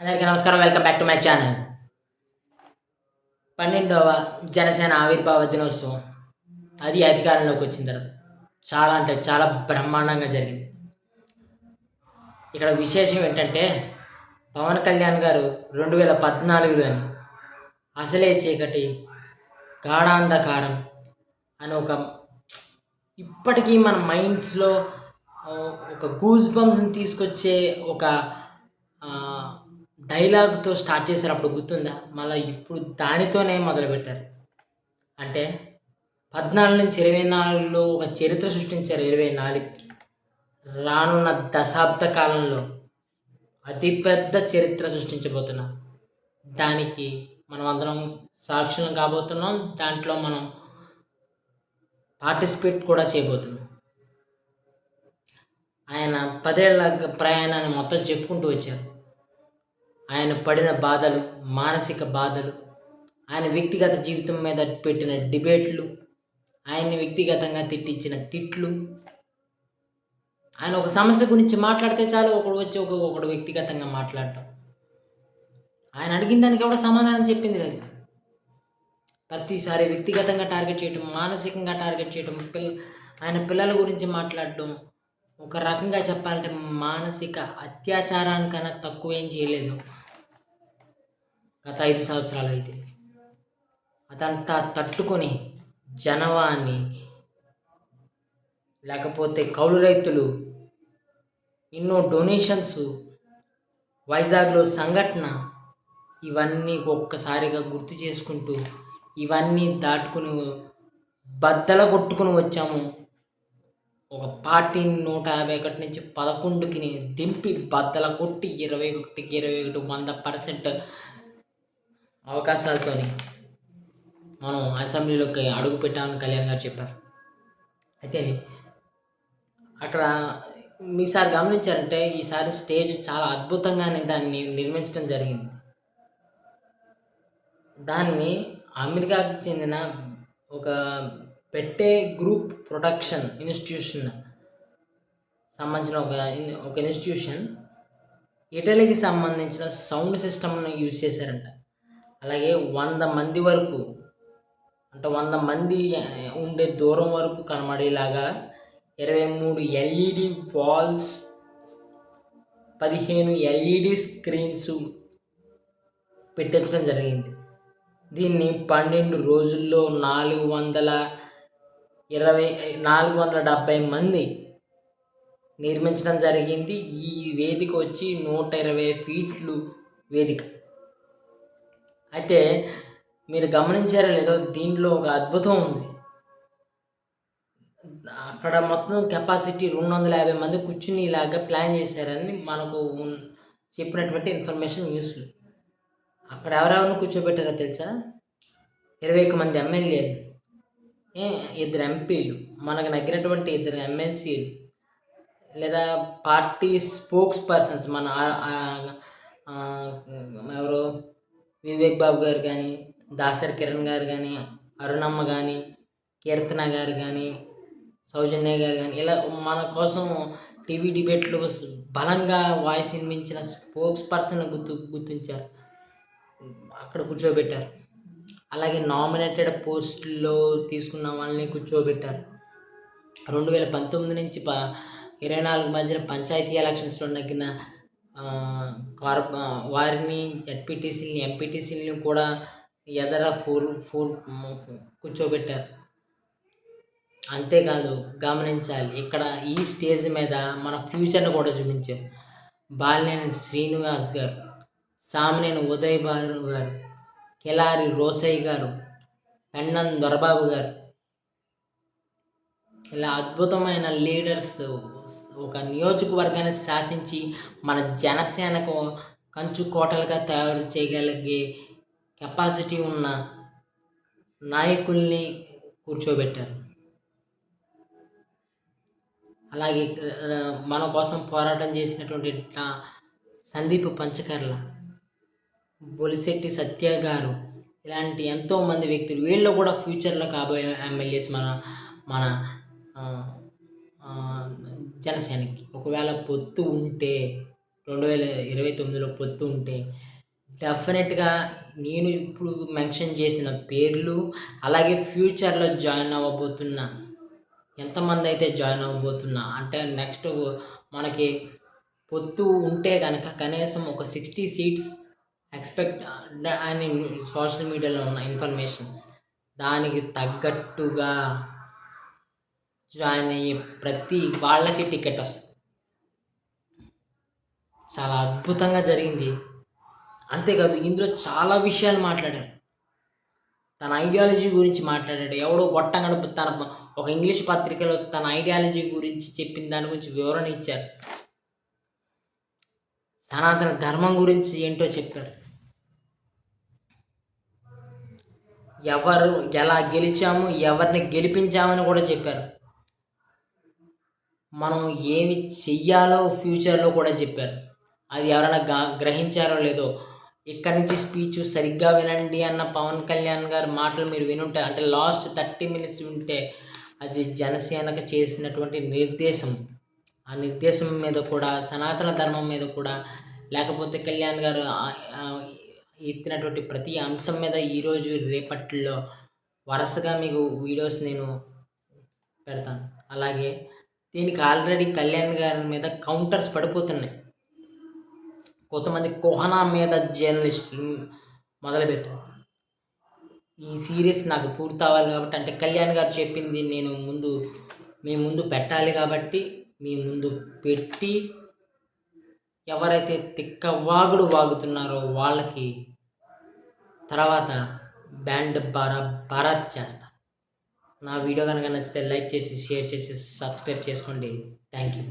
అందరికీ నమస్కారం. Welcome back to my channel పన్నెండవ జనసేన ఆవిర్భావ దినోత్సవం. అది అధికారంలోకి వచ్చిన తర్వాత చాలా అంటే చాలా బ్రహ్మాండంగా జరిగింది. ఇక్కడ విశేషం ఏంటంటే పవన్ కళ్యాణ్ గారు రెండు వేల పద్నాలుగులోని అసలే చీకటి గాఢాంధకారం అని ఒక ఇప్పటికీ మన మైండ్స్లో ఒక గూజ్ బంప్స్ని తీసుకొచ్చే ఒక డైలాగ్తో స్టార్ట్ చేశారు అప్పుడు గుర్తుందా? మళ్ళీ ఇప్పుడు దానితోనే మొదలుపెట్టారు. అంటే పద్నాలుగు నుంచి ఇరవై నాలుగులో ఒక చరిత్ర సృష్టించారు ఇరవై నాలుగుకి రానున్న దశాబ్ద కాలంలో అతిపెద్ద చరిత్ర సృష్టించబోతున్నాం. దానికి మనం అందరం సాక్షులం కాబోతున్నాం. దాంట్లో మనం పార్టిసిపేట్ కూడా చేయబోతున్నాం. ఆయన పదేళ్ళ ప్రయాణాన్ని మొత్తం చెప్పుకుంటూ వచ్చారు. ఆయన పడిన బాధలు మానసిక బాధలు ఆయన వ్యక్తిగత జీవితం మీద పెట్టిన డిబేట్లు ఆయన్ని వ్యక్తిగతంగా తిట్టించిన తిట్లు. ఆయన ఒక సమస్య గురించి మాట్లాడితే చాలు ఒకడు వచ్చి ఒక ఒకడు వ్యక్తిగతంగా మాట్లాడటం. ఆయన అడిగిన దానికి కూడా సమాధానం చెప్పింది లేదు. ప్రతిసారి వ్యక్తిగతంగా టార్గెట్ చేయటం మానసికంగా టార్గెట్ చేయటం పిల్ల ఆయన పిల్లల గురించి మాట్లాడటం ఒక రకంగా చెప్పాలంటే మానసిక అత్యాచారానికన్నా తక్కువ ఏం చేయలేదు. గత ఐదు సంవత్సరాలు అయితే. అదంతా తట్టుకొని జనవాన్ని లేకపోతే కౌలు రైతులు ఎన్నో డొనేషన్స్ వైజాగ్లో సంఘటన ఇవన్నీ ఒక్కసారిగా గుర్తు చేసుకుంటూ ఇవన్నీ దాటుకుని బద్దల కొట్టుకుని వచ్చాము. ఒక పార్టీ నూట యాభై ఒకటి నుంచి పదకొండుకి దింపి బద్దల కొట్టి ఇరవై ఒకటికి ఇరవై ఒకటి వంద పర్సెంట్ అవకాశాలతోని మనం అసెంబ్లీలోకి అడుగు పెట్టామని కళ్యాణ్ గారు చెప్పారు. అయితే అక్కడ మీసారి గమనించారంటే ఈసారి స్టేజ్ చాలా అద్భుతంగానే దాన్ని నిర్మించడం జరిగింది. దాన్ని అమెరికాకు చెందిన ఒక పెట్టే గ్రూప్ ప్రొడక్షన్ ఇన్స్టిట్యూషన్ సంబంధించిన ఒక ఒక ఇన్స్టిట్యూషన్ ఇటలీకి సంబంధించిన సౌండ్ సిస్టమ్ను యూజ్ చేశారంట. అలాగే వంద మంది వరకు అంటే వంద మంది ఉండే దూరం వరకు కనబడేలాగా ఇరవై మూడు ఎల్ఈడి ఫాల్స్ పదిహేను ఎల్ఈడి స్క్రీన్స్ పెట్టించడం జరిగింది. దీన్ని పన్నెండు రోజుల్లో నాలుగు వందల ఇరవై నాలుగు వందల డెబ్భై మంది నిర్మించడం జరిగింది. ఈ వేదిక వచ్చి నూట ఇరవై ఫీట్లు వేదిక. అయితే మీరు గమనించారో లేదో దీనిలో ఒక అద్భుతం ఉంది. అక్కడ మొత్తం కెపాసిటీ రెండు వందల యాభై మంది కూర్చుని ఇలాగా ప్లాన్ చేశారని మనకు చెప్పినటువంటి ఇన్ఫర్మేషన్ న్యూస్లు. అక్కడ ఎవరెవరిని కూర్చోబెట్టారో తెలుసా? ఇరవై ఒక్క మంది ఎమ్మెల్యేలు. ఇద్దరు ఎంపీలు. మనకు నగ్గినటువంటి ఇద్దరు ఎమ్మెల్సీలు. లేదా పార్టీ స్పోక్స్ పర్సన్స్ మన ఎవరు? వివేక్ బాబు గారు కానీ దాసరి కిరణ్ గారు కానీ అరుణమ్మ కానీ కీర్తన గారు కానీ సౌజన్య గారు కానీ ఇలా మన కోసం టీవీ డిబేట్లు బలంగా వాయిస్ వినిపించిన స్పోక్స్ పర్సన్ గుర్తు గుర్తించారు. అక్కడ కూర్చోబెట్టారు. అలాగే నామినేటెడ్ పోస్టుల్లో తీసుకున్న వాళ్ళని కూర్చోబెట్టారు. రెండు వేల పంతొమ్మిది నుంచి ప ఇరవై నాలుగు మధ్యన పంచాయతీ ఎలక్షన్స్లో నగ్గిన కార్ప వారిని ఎడ్పీటీసీని ఎంపీటీసీని కూడా ఎదర ఫోర్ ఫోర్ కూర్చోబెట్టారు. అంతేకాదు గమనించాలి ఇక్కడ ఈ స్టేజ్ మీద మన ఫ్యూచర్ని కూడా చూపించారు. బాలినేని శ్రీనివాస్ గారు సామినేని ఉదయ్ బారు గారు కెలారి రోసయ్య గారు పెన్నం దొరబాబు గారు. ఇలా అద్భుతమైన లీడర్స్ ఒక నియోజకవర్గాన్ని శాసించి మన జనసేనకు కంచు కోటలుగా తయారు చేయగలిగే కెపాసిటీ ఉన్న నాయకుల్ని కూర్చోబెట్టారు. అలాగే మన కోసం పోరాటం చేసినటువంటి సందీప్ పంచకర్ల. బొలిశెట్టి సత్య గారు. ఇలాంటి ఎంతోమంది వ్యక్తులు. వీళ్ళు కూడా ఫ్యూచర్లో కాబోయే ఎమ్మెల్యేస్ మన మన జనసేనకి ఒకవేళ పొత్తు ఉంటే రెండు వేల ఇరవై తొమ్మిదిలో పొత్తు ఉంటే డెఫినెట్గా నేను ఇప్పుడు మెన్షన్ చేసిన పేర్లు అలాగే ఫ్యూచర్లో జాయిన్ అవ్వబోతున్నా ఎంతమంది అయితే జాయిన్ అవ్వబోతున్నా అంటే నెక్స్ట్ మనకి పొత్తు ఉంటే కనుక కనీసం ఒక సిక్స్టీ సీట్స్ ఎక్స్పెక్ట్ అని సోషల్ మీడియాలో ఉన్న ఇన్ఫర్మేషన్ దానికి తగ్గట్టుగా జాయిన్ అయ్యే ప్రతి వాళ్ళకి టికెట్ వస్తుంది. చాలా అద్భుతంగా జరిగింది. అంతేకాదు ఇందులో చాలా విషయాలు మాట్లాడారు. తన ఐడియాలజీ గురించి మాట్లాడాడు. ఎవడో గొట్టంగా తన ఒక ఇంగ్లీష్ పత్రికలో తన ఐడియాలజీ గురించి చెప్పిన దాని గురించి వివరణ ఇచ్చారు. సనాతన ధర్మం గురించి ఏంటో చెప్పారు. ఎవరు ఎలా గెలిచాము ఎవరిని గెలిపించామని కూడా చెప్పారు. మనం ఏమి చెయ్యాలో ఫ్యూచర్లో కూడా చెప్పారు. అది ఎవరైనా గ్రహించారో లేదో ఇక్కడి నుంచి స్పీచ్ సరిగ్గా వినండి అన్న పవన్ కళ్యాణ్ గారి మాటలు మీరు వినుంటే అంటే లాస్ట్ థర్టీ మినిట్స్ వింటే అది జనసేనకు చేసినటువంటి నిర్దేశం. ఆ నిర్దేశం మీద కూడా సనాతన ధర్మం మీద కూడా లేకపోతే కళ్యాణ్ గారు ఎత్తినటువంటి ప్రతి అంశం మీద ఈరోజు రేపట్లో వరుసగా మీకు వీడియోస్ నేను పెడతాను. అలాగే దీనికి ఆల్రెడీ కళ్యాణ్ గారి మీద కౌంటర్స్ పడిపోతున్నాయి. కొంతమంది కోహనా మీద జర్నలిస్టులు మొదలుపెట్టారు. ఈ సిరీస్ నాకు పూర్తి అవ్వాలి కాబట్టి అంటే కళ్యాణ్ గారు చెప్పింది నేను ముందు మీ ముందు పెట్టాలి కాబట్టి మీ ముందు పెట్టి ఎవరైతే తిక్క వాగుడు వాగుతున్నారో వాళ్ళకి తర్వాత బ్యాండ్ బారా బారాత్ చేస్తా. నా వీడియో కనుక నచ్చితే లైక్ చేసి షేర్ చేసి సబ్స్క్రైబ్ చేసుకోండి. Thank you